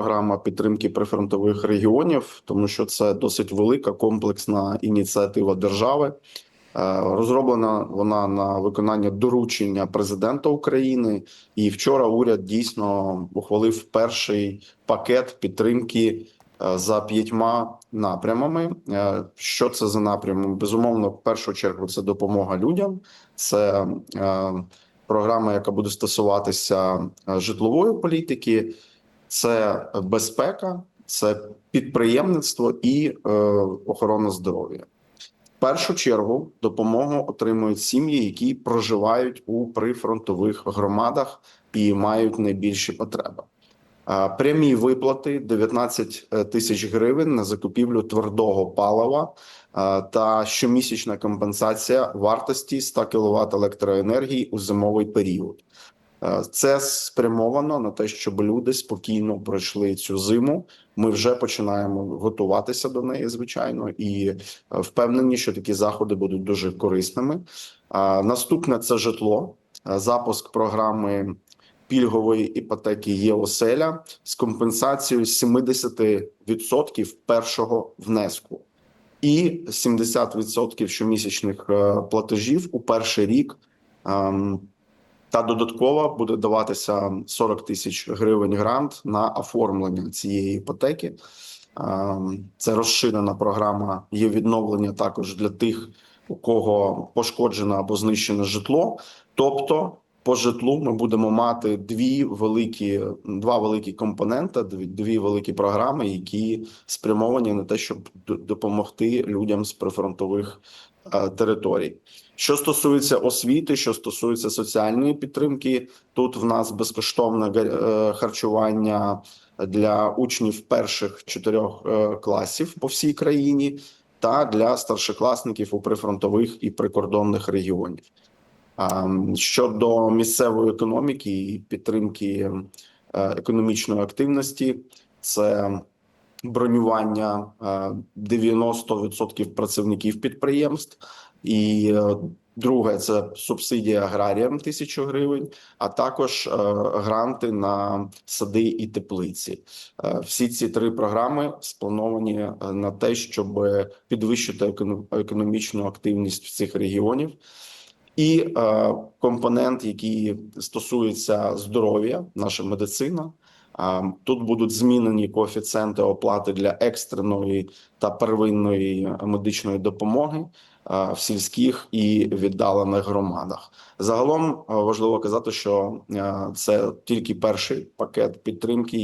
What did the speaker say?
програма підтримки прифронтових регіонів, тому що це досить велика комплексна ініціатива держави. Е, Розроблена вона на виконання доручення президента України, і вчора уряд дійсно ухвалив перший пакет підтримки е, за п'ятьма напрямами. Е, Що це за напрями? Безумовно, в першу чергу це допомога людям, це програма, яка буде стосуватися житлової політики, це безпека, це підприємництво і е, охорона здоров'я. В першу чергу допомогу отримують сім'ї, які проживають у прифронтових громадах і мають найбільші потреби. Е, Прямі виплати 19 тисяч гривень на закупівлю твердого палива е, та щомісячна компенсація вартості 100 кВт електроенергії у зимовий період. Е, Це спрямовано на те, щоб люди спокійно пройшли цю зиму. Ми вже починаємо готуватися до неї, звичайно, і е, впевнені, що такі заходи будуть дуже корисними. Наступне це житло, Е, запуск програми пільгової іпотеки ЄОСЕЛЯ з компенсацією 70% першого внеску і 70% щомісячних платежів у перший рік. Та додатково буде даватися 40 тисяч гривень грант на оформлення цієї іпотеки. Це розширена програма. Є відновлення також для тих, у кого пошкоджено або знищене житло. Тобто, по житлу ми будемо мати дві великі, два великі компоненти, дві, дві великі програми, які спрямовані на те, щоб допомогти людям з прифронтових територій. Що стосується освіти, що стосується соціальної підтримки, тут в нас безкоштовне е, харчування для учнів перших чотирьох е, класів по всій країні, та для старшокласників у прифронтових і прикордонних регіонів. Щодо місцевої економіки і підтримки е, економічної активності, це бронювання е, 90% працівників підприємств, і е, друге це субсидія аграріям тисячу гривень, а також е, гранти на сади і теплиці. Е, Всі ці три програми сплановані е, на те, щоб підвищити економ- економічну активність цих регіонів. І е, компонент, який стосується здоров'я, наша медицина. Тут будуть змінені коефіцієнти оплати для екстреної та первинної медичної допомоги в сільських і віддалених громадах. Загалом важливо казати, що це тільки перший пакет підтримки.